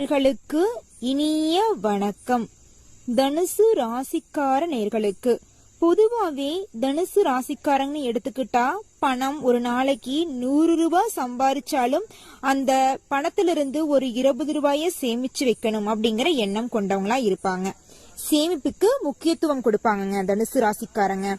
நேர்களுக்கு இனிய வணக்கம். தனுசு ராசிக்கார நேர்களுக்கு. பொதுவாவே தனுசு ராசிக்காரங்கன்னு எடுத்துக்கிட்டா பணம் ஒரு நாளைக்கு நூறு ரூபாய் சம்பாரிச்சாலும் அந்த பணத்திலிருந்து ஒரு இருபது ரூபாய சேமிச்சு வைக்கணும் அப்படிங்கிற எண்ணம் கொண்டவங்களா இருப்பாங்க. சேமிப்புக்கு முக்கியத்துவம் கொடுப்பாங்கங்க தனுசு ராசிக்காரங்க.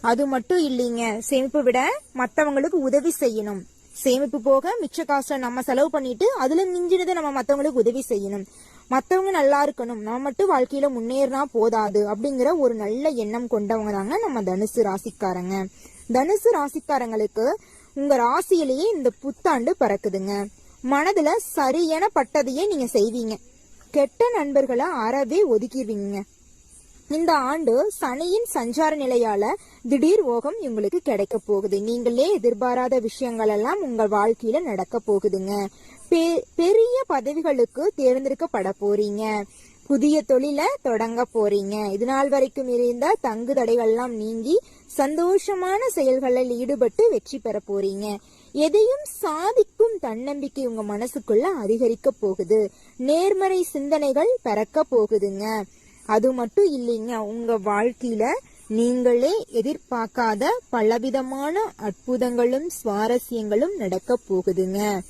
அது மட்டும் இல்லைங்க சேமிப்பை விட மற்றவங்களுக்கு உதவி செய்யணும். சேமிப்பு போக மிச்ச காசை நம்ம செலவு பண்ணிட்டு அதுல மிஞ்சினதை நம்ம மத்தவங்களுக்கு உதவி செய்யணும். மத்தவங்க நல்லா இருக்கணும். நம்ம மட்டும் வாழ்க்கையில முன்னேறினா போதாது அப்படிங்கிற ஒரு நல்ல எண்ணம் கொண்டவங்க தாங்க நம்ம தனுசு ராசிக்காரங்க. தனுசு ராசிக்காரங்களுக்கு உங்க ராசியிலேயே இந்த புத்தாண்டு பறக்குதுங்க. மனதுல சரியான பட்டதையே நீங்க செய்வீங்க. கெட்ட நண்பர்களை அறவே ஒதுக்கிடுவீங்க. இந்த ஆண்டு சனியின் சஞ்சார நிலையால திடீர் ஓகம் உங்களுக்கு கிடைக்க போகுது. நீங்களே எதிர்பாராத விஷயங்கள் எல்லாம் உங்க வாழ்க்கையில நடக்க போகுதுங்க. பெ- பெரிய பதவிகளுக்கு தேர்ந்தெடுக்கப்பட போறீங்க. புதிய தொழில தொடங்க போறீங்க. இது நாள் வரைக்கும் இருந்த தங்கு தடைகள்லாம் நீங்கி சந்தோஷமான செயல்களில் ஈடுபட்டு வெற்றி பெற போறீங்க. எதையும் சாதிக்கும் தன்னம்பிக்கை உங்க மனசுக்குள்ள அதிகரிக்க போகுது. நேர்மறை சிந்தனைகள் பிறக்க போகுதுங்க. அது மட்டும் இல்லைங்க உங்க வாழ்க்கையில நீங்களே எதிர்பார்க்காத பலவிதமான அற்புதங்களும் சுவாரஸ்யங்களும் நடக்க போகுதுங்க.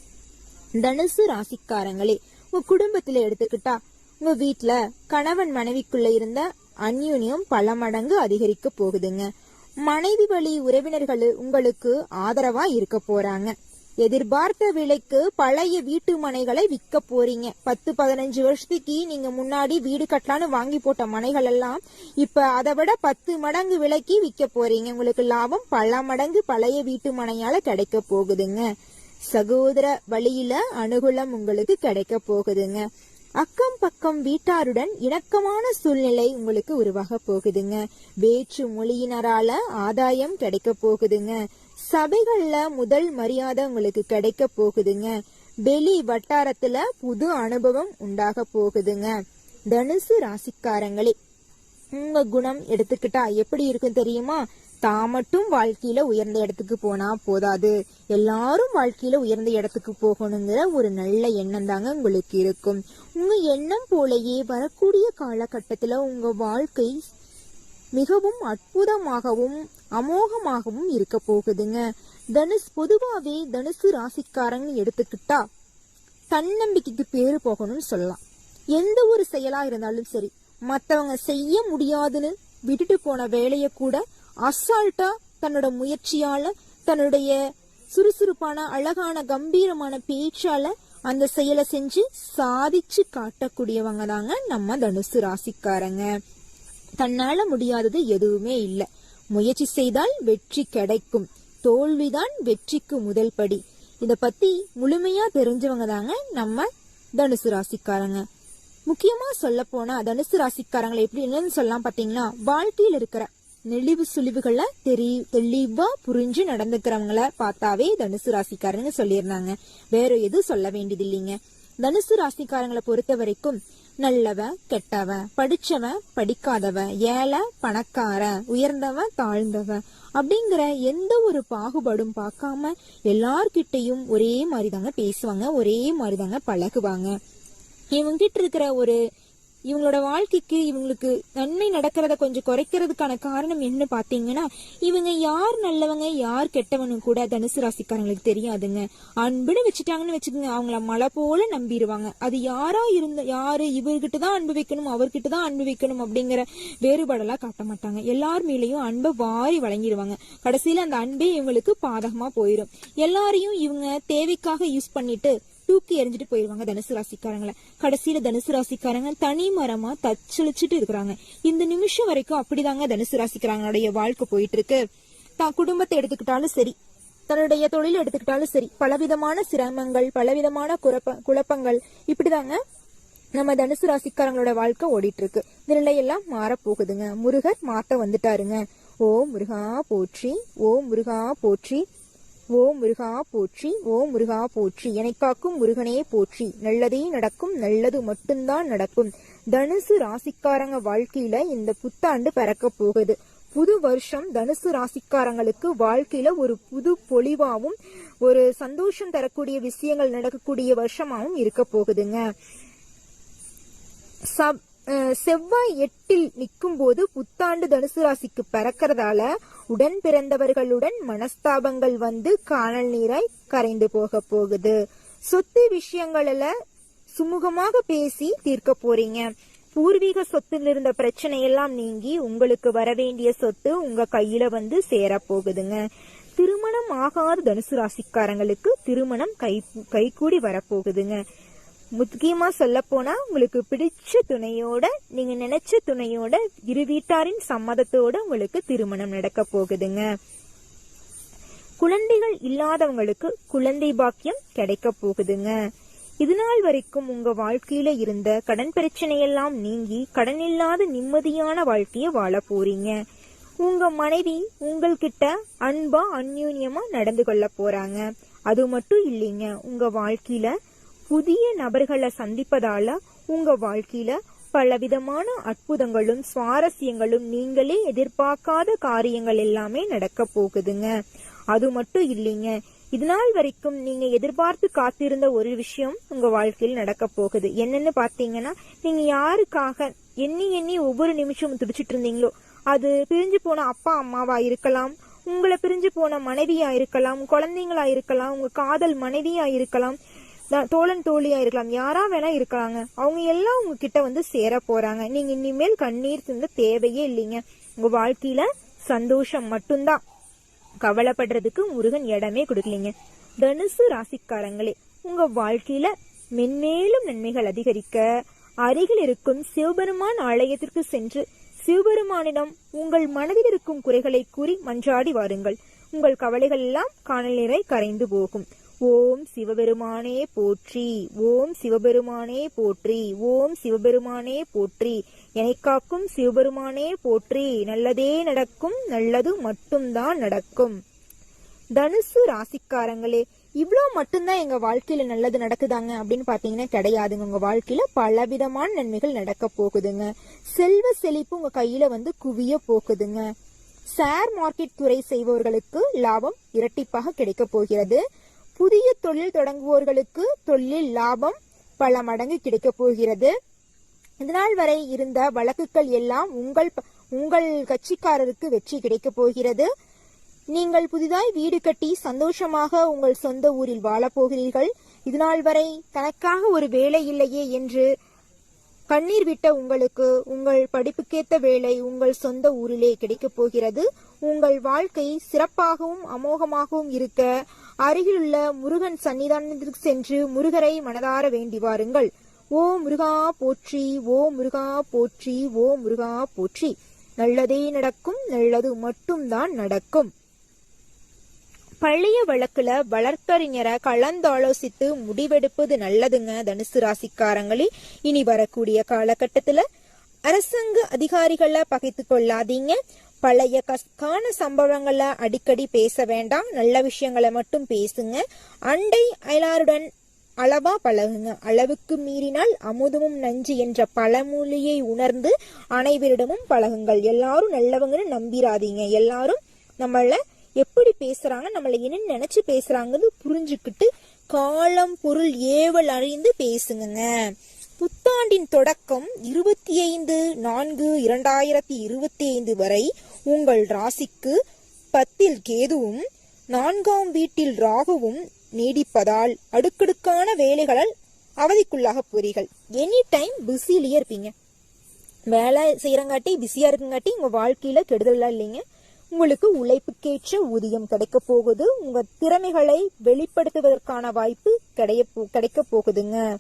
தனுசு ராசிக்காரங்களே உங்க குடும்பத்துல எடுத்துக்கிட்டா உங்க வீட்டுல கணவன் மனைவிக்குள்ள இருந்த அந்யூன்யம் பல மடங்கு அதிகரிக்க போகுதுங்க. மனைவி வழி உறவினர்கள் உங்களுக்கு ஆதரவா இருக்க போறாங்க. எதிர்பார்த்த விலைக்கு பழைய வீட்டு மனைகளை விற்க போறீங்க. பத்து பதினஞ்சு வருஷத்துக்கு நீங்க முன்னாடி வீடு கட்டலான்னு வாங்கி போட்ட மனைகள் எல்லாம் இப்ப அதை விட பத்து மடங்கு விலைக்கு விற்க போறீங்க. உங்களுக்கு லாபம் பல மடங்கு பழைய வீட்டு மனையால கிடைக்க போகுதுங்க. சகோதர வழியில அனுகூலம் உங்களுக்கு கிடைக்க போகுதுங்க. அக்கம் பக்கம் வீட்டாருடன் இணக்கமான சூழ்நிலை உங்களுக்கு உருவாக போகுதுங்க. வேற்று மொழியினரால ஆதாயம் கிடைக்க போகுதுங்க. சபைகள்ல முதல் மரியாதை உங்களுக்கு கிடைக்க போகுதுங்க. வெளி வட்டாரத்துல புது அனுபவம் உண்டாக போகுதுங்க. தனுசு ராசிக்காரங்களே உங்க குணம் எடுத்துக்கிட்டா எப்படி இருக்கும் தெரியுமா? தான் மட்டும் வாழ்க்கையில உயர்ந்த இடத்துக்கு போனா போதாது. எல்லாரும் வாழ்க்கையில உயர்ந்த இடத்துக்கு போகணுங்கிற ஒரு நல்ல எண்ணம் தாங்க உங்களுக்கு இருக்கும். உங்க எண்ணம் போலயே வரக்கூடிய காலகட்டத்துல உங்க வாழ்க்கை மிகவும் அற்புதமாகவும் அமோகமாகவும் இருக்க போகுதுங்க. தனுஷ் பொதுவாகவே தனுசு ராசிக்காரங்க எடுத்துக்கிட்டா தன்னம்பிக்கைக்கு பேரு போகணும்னு சொல்லலாம். எந்த ஒரு செயலா இருந்தாலும் சரி மற்றவங்க செய்ய முடியாதுன்னு விட்டுட்டு போன வேலையை கூட அசால்ட்டா தன்னோட முயற்சியால தன்னுடைய சுறுசுறுப்பான அழகான கம்பீரமான பேச்சால அந்த செயலை செஞ்சு சாதிச்சு காட்டக்கூடியவங்க தாங்க நம்ம தனுசு ராசிக்காரங்க. தன்னால முடியாதது எதுவுமே இல்லை. முயற்சி செய்தால் வெற்றி கிடைக்கும். தோல்விதான் வெற்றிக்கு முதல் படி. இத பத்தி முழுமையா தெரிஞ்சவங்க தாங்க நம்ம தனுசு ராசிக்காரங்க. முக்கியமா சொல்ல போனா தனுசு ராசிக்காரங்களை எப்படி என்னன்னு சொல்லலாம் பாத்தீங்கன்னா வாழ்க்கையில் இருக்கிற நெளிவு சுழிவுகளை தெரி தெளிவா புரிஞ்சு நடந்துக்கிறவங்கள பார்த்தாவே தனுசு ராசிக்காரங்க சொல்லியிருந்தாங்க. வேற எதுவும் சொல்ல வேண்டியது இல்லைங்க தனுசு ராசிக்காரங்களை பொறுத்த வரைக்கும் நல்லவ கெட்டவ படிச்சவ படிக்காதவ ஏழை பணக்கார உயர்ந்தவ தாழ்ந்தவ அப்படிங்கிற எந்த ஒரு பாகுபாடும் பார்க்காம எல்லார்கிட்டையும் ஒரே மாதிரி தாங்க பேசுவாங்க ஒரே மாதிரி தாங்க பழகுவாங்க. இவங்கிட்ட இருக்கிற ஒரு இவங்களோட வாழ்க்கைக்கு இவங்களுக்கு நன்மை நடக்கிறத கொஞ்சம் குறைக்கிறதுக்கான காரணம் என்ன பாத்தீங்கன்னா இவங்க யார் நல்லவங்க யார் கெட்டவனு கூட தனுசு ராசிக்காரங்களுக்கு தெரியாதுங்க. அன்புன்னு வச்சுட்டாங்கன்னு வச்சுக்கோங்க அவங்கள மலை போல நம்பிடுவாங்க. அது யாரா இருந்த யாரு இவர்கிட்ட தான் அன்பு வைக்கணும் அவர்கிட்ட தான் அன்பு வைக்கணும் அப்படிங்கிற வேறுபாடெல்லாம் காட்ட மாட்டாங்க. எல்லார் மேலேயும் அன்பை வாரி வழங்கிடுவாங்க. கடைசியில அந்த அன்பே இவங்களுக்கு பாதகமா போயிடும் எல்லாரையும் இவங்க தேவைக்காக யூஸ் பண்ணிட்டு தூக்கி எறிஞ்சிட்டு போயிருவாங்க தனுசு ராசிக்காரங்களை. கடைசியில தனுசு ராசிக்காரங்க தனி மரமா தச்சளிச்சுட்டு இருக்கிறாங்க. இந்த நிமிஷம் வரைக்கும் அப்படிதாங்க தனுசு ராசிக்காரங்களுடைய வாழ்க்கை போயிட்டு இருக்கு தான் குடும்பத்தை எடுத்துக்கிட்டாலும் சரி தன்னுடைய தொழில் எடுத்துக்கிட்டாலும் சரி பலவிதமான சிரமங்கள் பலவிதமான குழப்ப குழப்பங்கள் இப்படிதாங்க நம்ம தனுசு ராசிக்காரங்களோட வாழ்க்கை ஓடிட்டு இருக்கு இந்த நிலையெல்லாம் மாறப்போகுதுங்க. முருகர் மாத்த வந்துட்டாருங்க. ஓ முருகா போற்றி ஓ முருகா போற்றி. ஓ முருகா போற்றி ஓ முருகா போற்றி. என்னை காக்கும் முருகனே போற்றி. நல்லதே நடக்கும் நல்லது மட்டும்தான் நடக்கும். தனுசு ராசிக்காரங்க வாழ்க்கையில இந்த புத்தாண்டு பறக்க போகுது. புது வருஷம் தனுசு ராசிக்காரங்களுக்கு வாழ்க்கையில ஒரு புது பொலிவாவும் ஒரு சந்தோஷம் தரக்கூடிய விஷயங்கள் நடக்கக்கூடிய வருஷமாவும் இருக்க போகுதுங்க. சப் செவ்வாய் எட்டில் நிற்கும் போது புத்தாண்டு தனுசு ராசிக்கு பிறக்கிறதால உடன் பிறந்தவர்களுடன் மனஸ்தாபங்கள் வந்து காணல் நீராய் கரைந்து போக போகுது. சொத்து விஷயங்கள்ல சுமூகமாக பேசி தீர்க்க போறீங்க. பூர்வீக சொத்துல இருந்த பிரச்சனை எல்லாம் நீங்கி உங்களுக்கு வர வேண்டிய சொத்து உங்க கையில வந்து சேர போகுதுங்க. திருமணம் ஆகாத தனுசு ராசிக்காரங்களுக்கு திருமணம் கை கைகூடி வரப்போகுதுங்க முக்கியமா சொல்ல போனா உங்களுக்கு பிடிச்ச துணையோட நீங்க நினைச்ச துணையோட இரு வீட்டாரின் சம்மதத்தோட உங்களுக்கு திருமணம் நடக்க போகுதுங்க. குழந்தைகள் இல்லாதவங்களுக்கு குழந்தை பாக்கியம் கிடைக்க போகுதுங்க. இதுநாள் வரைக்கும் உங்க வாழ்க்கையில இருந்த கடன் பிரச்சனையெல்லாம் நீங்கி கடன் இல்லாத நிம்மதியான வாழ்க்கைய வாழ போறீங்க. உங்க மனைவி உங்கள்கிட்ட அன்பா அந்யூன்யமா நடந்து கொள்ள போறாங்க. அது மட்டும் இல்லைங்க உங்க வாழ்க்கையில புதிய நபர்களை சந்திப்பதால உங்க வாழ்க்கையில பலவிதமான அற்புதங்களும் சுவாரஸ்யங்களும் நீங்களே எதிர்பார்க்காத காரியங்கள் எல்லாமே நடக்க போகுதுங்க. அது மட்டும் இல்லைங்க. இதுநாள் வரைக்கும் நீங்க எதிர்பார்த்து காத்திருந்த ஒரு விஷயம் உங்க வாழ்க்கையில் நடக்க போகுது. என்னன்னு பாத்தீங்கன்னா நீங்க யாருக்காக எண்ணி எண்ணி ஒவ்வொரு நிமிஷமும் துடிச்சிட்டு இருந்தீங்களோ அது பிரிஞ்சு போன அப்பா அம்மாவா இருக்கலாம் உங்களை பிரிஞ்சு போன மனைவியா இருக்கலாம் குழந்தைங்களா இருக்கலாம் உங்க காதல் மனைவியா இருக்கலாம் தோழன் தோழியா இருக்கலாம். யாரா வேணா இருக்கிறாங்க அவங்க எல்லாம் உங்ககிட்ட வந்து சேர போறாங்க. நீங்க இனிமேல் கண்ணீர் சிந்த தேவையே இல்லைங்க. உங்க வாழ்க்கையில சந்தோஷம் மட்டும்தான். கவலைப்படுறதுக்கு முருகன் இடமே கொடுக்கலீங்க. தனுசு ராசிக்காரங்களே உங்க வாழ்க்கையில மென்மேலும் நன்மைகள் அதிகரிக்க அருகில் இருக்கும் சிவபெருமான் ஆலயத்திற்கு சென்று சிவபெருமானிடம் உங்கள் மனதில் இருக்கும் குறைகளை கூறி மன்றாடி வாருங்கள். உங்கள் கவலைகள் எல்லாம் காணல் நிறை கரைந்து போகும். ஓம் சிவபெருமானே போற்றி ஓம் சிவபெருமானே போற்றி ஓம் சிவபெருமானே போற்றி. என்னை காக்கும் சிவபெருமானே போற்றி நல்லதே நடக்கும் நல்லது மட்டும்தான் நடக்கும். தனுசு ராசிக்காரங்களே இவ்வளோ மட்டும்தான் எங்க வாழ்க்கையில நல்லது நடக்குதாங்க அப்படின்னு பாத்தீங்கன்னா கிடையாதுங்க. உங்க வாழ்க்கையில பலவிதமான நன்மைகள் நடக்க போகுதுங்க. செல்வ செழிப்பு உங்க கையில வந்து குவிய போகுதுங்க. ஷேர் மார்க்கெட் துறை செய்பவர்களுக்கு லாபம் இரட்டிப்பாக கிடைக்க போகிறது. புதிய தொழில் தொடங்குவோர்களுக்கு தொழில் லாபம் பல மடங்கு கிடைக்க போகிறது. இதனால் வரை இருந்த வழக்குகள் எல்லாம் உங்கள் ப- உங்கள் கட்சிக்காரருக்கு வெற்றி கிடைக்கப் போகிறது. நீங்கள் புதிதாய் வீடு கட்டி சந்தோஷமாக உங்கள் சொந்த ஊரில் வாழப்போகிறீர்கள் இதனால் இதுநாள் வரை தனக்காக ஒரு வேலை இல்லையே என்று கண்ணீர் விட்ட உங்களுக்கு உங்கள் படிப்புக்கேத்த வேலை உங்கள் சொந்த ஊரிலே கிடைக்கப் போகிறது. உங்கள் வாழ்க்கை சிறப்பாகவும் அமோகமாகவும் இருக்க அருகிலுள்ள முருகன் சன்னிதானத்திற்கு சென்று முருகரை மனதார வேண்டி வாருங்கள். ஓ முருகா போற்றி ஓ முருகா போற்றி ஓ முருகா போற்றி. நல்லதே நடக்கும் நல்லது மட்டும்தான் நடக்கும். பழைய வழக்குல வழக்கறிஞரை கலந்தாலோசித்து முடிவெடுப்பது நல்லதுங்க தனுசு ராசிக்காரங்களே. இனி வரக்கூடிய காலகட்டத்துல அரசாங்க அதிகாரிகளை பகைத்து கொள்ளாதீங்க. பழைய கஷ்டான சம்பவங்களை அடிக்கடி பேச வேண்டாம். நல்ல விஷயங்களை மட்டும் பேசுங்க. அண்டை அயலாருடன் அளவா பழகுங்க. அளவுக்கு மீறினால் அமுதமும் நஞ்சு என்ற பழமொழியை உணர்ந்து அனைவரிடமும் பழகுங்கள். எல்லாரும் நல்லவங்கன்னு நம்பிராதீங்க. எல்லாரும் நம்மள எப்படி பேசுறாங்க நம்மள என்ன நினைச்சு பேசுறாங்கன்னு புரிஞ்சுக்கிட்டு காலம் பொருள் ஏவல் அறிந்து பேசுங்க புத்தாண்டின் தொடக்கம் இருபத்தி ஐந்து நான்கு இரண்டாயிரத்தி இருபத்தி ஐந்து வரை உங்கள் ராசிக்கு பத்தில் கேதுவும் நான்காம் வீட்டில் ராகுவும் நீடிப்பதால் அடுக்கடுக்கான வேலைகளால் அவதிக்குள்ளாக போறீர்கள். எனி டைம் பிஸிலேயே இருப்பீங்க. வேலை செய்யறங்காட்டி பிஸியா இருக்குங்காட்டி உங்க வாழ்க்கையில கெடுதலாம் இல்லைங்க. உங்களுக்கு உழைப்புக்கேற்ற ஊதியம் கிடைக்க போகுது. உங்க திறமைகளை வெளிப்படுத்துவதற்கான வாய்ப்பு கிடைக்க போகுதுங்க.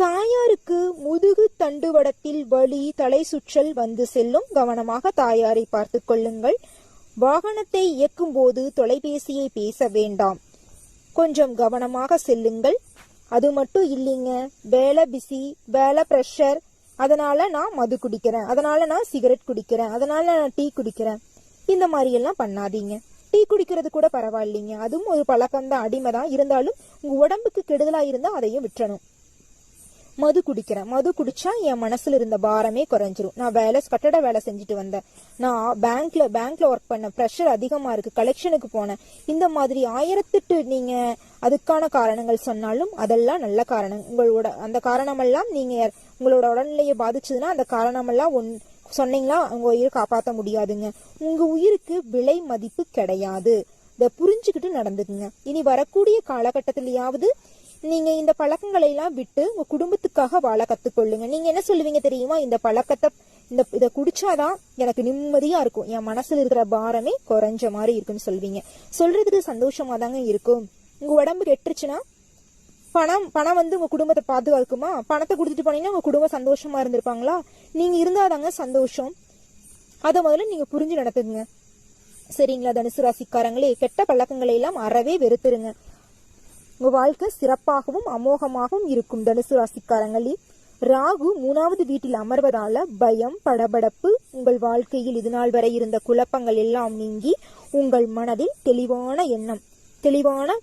தாயாருக்கு முதுகு தண்டுவடத்தில் வலி தலை சுற்றல் வந்து செல்லும். கவனமாக தாயாரை பார்த்து கொள்ளுங்கள். வாகனத்தை இயக்கும் போது தொலைபேசியை பேச வேண்டாம். கொஞ்சம் கவனமாக செல்லுங்கள். அது மட்டும் இல்லைங்க. வேலை பிஸி வேலை ப்ரெஷர் அதனால நான் மது குடிக்கிறேன். அதனால நான் சிகரெட் குடிக்கிறேன். அதனால நான் டீ குடிக்கிறேன். இந்த மாதிரி எல்லாம் பண்ணாதீங்க. டீ குடிக்கிறது கூட பரவாயில்லைங்க. அதுவும் ஒரு பழக்கம் தான் அடிமை தான் இருந்தாலும் உங்க உடம்புக்கு கெடுதலா இருந்தா அதையும் விட்டுறணும். மது குடிக்கிறேன் மது குடிச்சா என் மனசுல இருந்த பாரமே குறைஞ்சிரும். நான் வேலை கட்டட வேலை செஞ்சுட்டு வந்தேன். நான் பேங்க்ல பேங்க்ல ஒர்க் பண்ண ப்ரெஷர் அதிகமா இருக்கு. கலெக்ஷனுக்கு போனேன். இந்த மாதிரி ஆயிரத்தெட்டு நீங்க அதுக்கான காரணங்கள் சொன்னாலும் அதெல்லாம் நல்ல காரணம். உங்களோட அந்த காரணமெல்லாம் நீங்க உங்களோட உடல்நிலையை பாதிச்சதுன்னா அந்த காரணமெல்லாம் ஒன் சொன்னீங்களா உங்க உயிரை காப்பாற்ற முடியாதுங்க. உங்க உயிருக்கு விலை மதிப்பு கிடையாது. இதை புரிஞ்சுக்கிட்டு நடந்துக்குங்க. இனி வரக்கூடிய காலகட்டத்திலேயாவது நீங்க இந்த பழக்கங்களை எல்லாம் விட்டு உங்க குடும்பத்துக்காக வாழ கத்துக்கொள்ளுங்க. நீங்க என்ன சொல்லுவீங்க தெரியுமா? இந்த பழக்கத்தை இந்த இதை குடிச்சாதான் எனக்கு நிம்மதியா இருக்கும். என் மனசுல இருக்கிற பாரமே குறைஞ்ச மாதிரி இருக்குன்னு சொல்வீங்க. சொல்றதுக்கு சந்தோஷமா தாங்க இருக்கும். உங்க உடம்பு கெட்டுருச்சுன்னா பணம் பணம் வந்து உங்க குடும்பத்தை பாதுகாக்குமா? பணத்தை கொடுத்துட்டு போனீங்கன்னா உங்க குடும்பம் சந்தோஷமா இருந்திருப்பாங்களா? நீங்க இருந்தாதாங்க சந்தோஷம். அதை முதல்ல நீங்க புரிஞ்சு நடத்துங்க. சரிங்களா? தனுசு ராசிக்காரங்களே கெட்ட பழக்கங்களை எல்லாம் அறவே வெறுத்துருங்க. உங்க வாழ்க்கை சிறப்பாகவும் அமோகமாகவும் இருக்கும் தனுசு ராசிக்காரங்களே. ராகு மூணாவது வீட்டில் அமர்வதால பயம் படபடப்பு உங்கள் வாழ்க்கையில் இதுநாள் வரை இருந்த குழப்பங்கள் எல்லாம் நீங்கி உங்கள் மனதில் தெளிவான எண்ணம் தெளிவான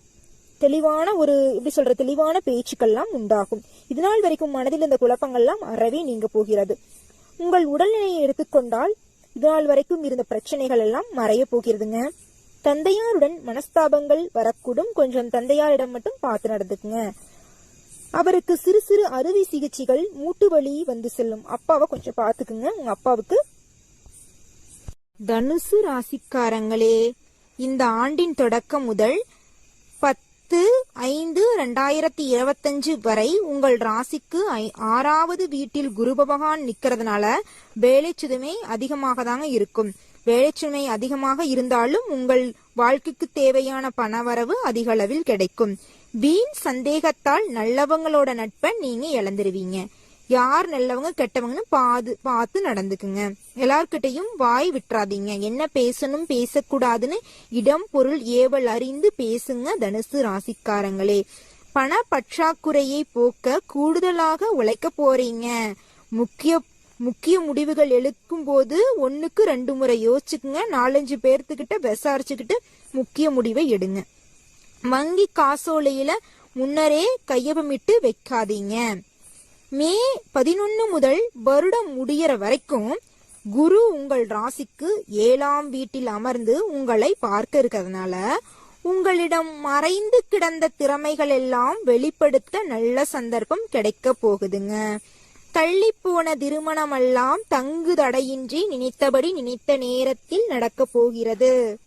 தெளிவான ஒரு எப்படி சொல்ற தெளிவான பேச்சுக்கள்லாம் உண்டாகும். இதுநாள் வரைக்கும் மனதில் இந்த குழப்பங்கள்லாம் அறவே நீங்க போகிறது. உங்கள் உடல்நிலையை எடுத்துக்கொண்டால் இதுநாள் வரைக்கும் இருந்த பிரச்சனைகள் எல்லாம் மறைய போகிறதுங்க. தந்தையாருடன் மனஸ்தாபங்கள் வரக்கூடும். கொஞ்சம் தந்தையாரிடம் மட்டும் பார்த்து நடந்துக்குங்க. அவருக்கு சிறு சிறு அறுவை சிகிச்சைகள் மூட்டு வலி வந்து செல்லும். அப்பாவை கொஞ்சம் பார்த்துக்குங்க. உங்க அப்பாவுக்கு தனுசு ராசிக்காரங்களே இந்த ஆண்டின் தொடக்கம் முதல் பத்து ஐந்து ரெண்டாயிரத்தி இருபத்தஞ்சு வரை உங்கள் ராசிக்கு ஐ- ஆறாவது வீட்டில் குரு பகவான் நிக்கிறதுனால வேலைச்சுதுமை அதிகமாக தாங்க இருக்கும். வேலைச்சுமை அதிகமாக இருந்தாலும் உங்கள் வாழ்க்கைக்கு தேவையான பணவரவு அதிக அளவில் கிடைக்கும். வீண் சந்தேகத்தால் நல்லவங்களோட நட்பை நீங்க இழந்துருவீங்க. யார் நல்லவங்க கெட்டவங்கன்னு பாது பார்த்து நடந்துக்குங்க. எல்லார்கிட்டையும் வாய் விட்டுறாதீங்க. என்ன பேசணும் பேசக்கூடாதுன்னு இடம் பொருள் ஏவல் அறிந்து பேசுங்க தனுசு ராசிக்காரங்களே. பண பற்றாக்குறையை போக்க கூடுதலாக உழைக்க போறீங்க. முக்கிய முக்கிய முடிவுகள் எடுக்கும் போது ஒண்ணுக்கு ரெண்டு முறை யோசிச்சுக்குங்க. நாலஞ்சு பேர்த்துக்கிட்ட விசாரிச்சுக்கிட்டு முக்கிய முடிவை எடுங்க. வங்கி காசோலையில முன்னரே கையொப்பமிட்டு வைக்காதீங்க. மே பதினொன்னு முதல் வருடம் முடியற வரைக்கும் குரு உங்கள் ராசிக்கு ஏழாம் வீட்டில் அமர்ந்து உங்களை பார்க்க இருக்கிறதுனால உங்களிடம் மறைந்து கிடந்த திறமைகள் எல்லாம் வெளிப்படுத்த நல்ல சந்தர்ப்பம் கிடைக்க போகுதுங்க. தள்ளி போன திருமணமெல்லாம் தங்கு தடையின்றி நினைத்தபடி நினைத்த நேரத்தில் நடக்கப் போகிறது.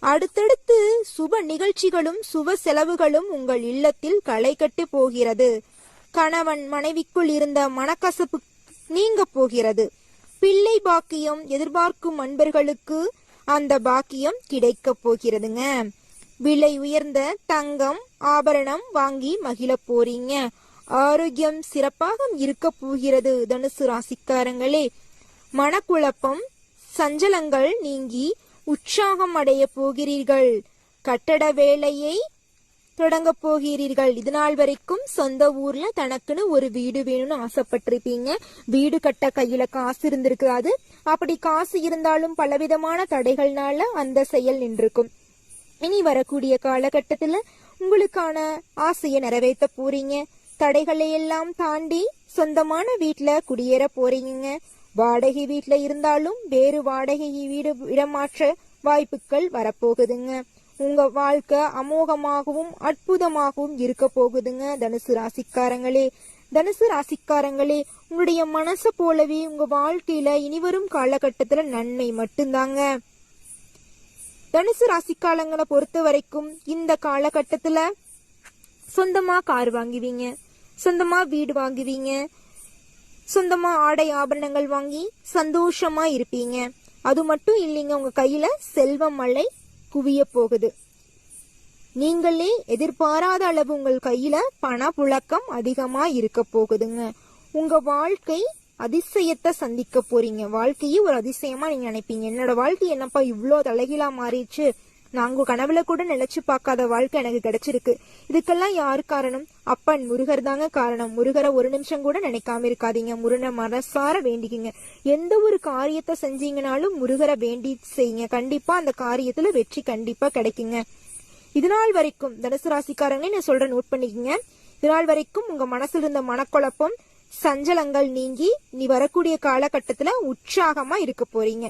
அடுத்தடுத்து சுப நிகழ்ச்சிகளும் சுப செலவுகளும் உங்கள் இல்லத்தில் களை கட்டு போகிறது. கணவன் மனைவிக்குள் இருந்த மனக்கசப்பு நீங்க போகிறது. பிள்ளை பாக்கியம் எதிர்பார்க்கும் அன்பர்களுக்கு அந்த பாக்கியம் கிடைக்க போகிறதுங்க. விலை உயர்ந்த தங்கம் ஆபரணம் வாங்கி மகிழ போறீங்க. ஆரோக்கியம் சிறப்பாக இருக்க போகிறது தனுசு ராசிக்காரங்களே. மனக்குழப்பம் சஞ்சலங்கள் நீங்கி உற்சாகம் அடைய போகிறீர்கள். கட்டட வேலையை தொடங்க போகிறீர்கள். இது நாள் வரைக்கும் சொந்த ஊர்ல தனக்குன்னு ஒரு வீடு வேணும்னு ஆசைப்பட்டிருப்பீங்க. வீடு கட்ட கையில காசு இருந்திருக்காது. அப்படி காசு இருந்தாலும் பலவிதமான தடைகள்னால அந்த செயல் நின்றிருக்கும் இனி வரக்கூடிய காலகட்டத்துல உங்களுக்கான ஆசையை நிறைவேற்ற போறீங்க. தடைகளை எல்லாம் தாண்டி சொந்தமான வீட்ல குடியேற போறீங்க. வாடகை வீட்ல இருந்தாலும் வேறு வாடகை வீடு இடமாற்ற வாய்ப்புகள் வரப்போகுதுங்க. உங்க வாழ்க்கை அமோகமாகவும் அற்புதமாகவும் இருக்க போகுதுங்க தனுசு ராசிக்காரங்களே. தனுசு ராசிக்காரங்களே உங்களுடைய மனசை போலவே உங்க வாழ்க்கையில இனிவரும் காலகட்டத்துல நன்மை மட்டும்தாங்க. தனுசு ராசிக்காலங்களை பொறுத்த வரைக்கும் இந்த காலகட்டத்துல சொந்தமா கார் வாங்குவீங்க. சொந்தமா வீடு வாங்குவீங்க. சொந்தமா ஆடை ஆபரணங்கள் வாங்கி சந்தோஷமா இருப்பீங்க. அது மட்டும் இல்லைங்க உங்க கையில செல்வ மழை குவிய போகுது. நீங்களே எதிர்பாராத அளவு உங்கள் கையில பண புழக்கம் அதிகமா இருக்க போகுதுங்க. உங்க வாழ்க்கை அதிசயத்தை சந்திக்க போறீங்க. வாழ்க்கையே ஒரு அதிசயமா நீங்க நினைப்பீங்க. என்னோட வாழ்க்கை என்னப்பா இவ்வளோ தலைகீழா மாறிடுச்சு? நாங்க கனவுல கூட நினைச்சு பார்க்காத வாழ்க்கை எனக்கு கிடைச்சிருக்கு. இதுக்கெல்லாம் யார் காரணம்? அப்பன் முருகர் தாங்க காரணம். முருகரை ஒரு நிமிஷம் கூட நினைக்காம இருக்காதீங்க. முருகனை மனசார வேண்டிக்கிங்க. எந்த ஒரு காரியத்தை செஞ்சீங்கனாலும் முருகரை வேண்டி செய்யுங்க. கண்டிப்பா அந்த காரியத்துல வெற்றி கண்டிப்பா கிடைக்குங்க. இதனால் வரைக்கும் தனுசு ராசிக்காரங்களே நான் சொல்ற நோட் பண்ணிக்கங்க. இதனால் வரைக்கும் உங்க மனசுல இருந்த மனக்குழப்பம் சஞ்சலங்கள் நீங்கி நீ வரக்கூடிய காலகட்டத்துல உற்சாகமா இருக்க போறீங்க.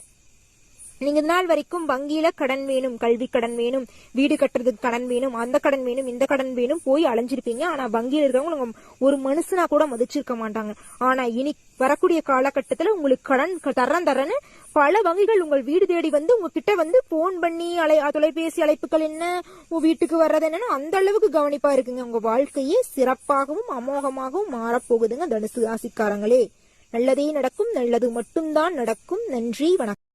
நீங்க நாள் வரைக்கும் வங்கியில கடன் வேணும் கல்வி கடன் வேணும் வீடு கட்டுறதுக்கு கடன் வேணும் அந்த கடன் வேணும் இந்த கடன் வேணும் போய் அலைஞ்சிருப்பீங்க. ஆனா வங்கியில இருக்கிறவங்க ஒரு மனுஷனா கூட மதிச்சிருக்க மாட்டாங்க. ஆனா இனி வரக்கூடிய காலகட்டத்துல உங்களுக்கு கடன் தரேன் தர்றேன் தரேன்னு பல வங்கிகள் உங்கள் வீடு தேடி வந்து உங்ககிட்ட வந்து போன் பண்ணி அலை தொலைபேசி அழைப்புகள் என்ன உங்க வீட்டுக்கு வர்றது என்னன்னு அந்த அளவுக்கு கவனிப்பா இருக்குங்க. உங்க வாழ்க்கையே சிறப்பாகவும் அமோகமாகவும் மாறப்போகுதுங்க தனுசு ராசிக்காரங்களே. நல்லதே நடக்கும் நல்லது மட்டும்தான் நடக்கும். நன்றி வணக்கம்.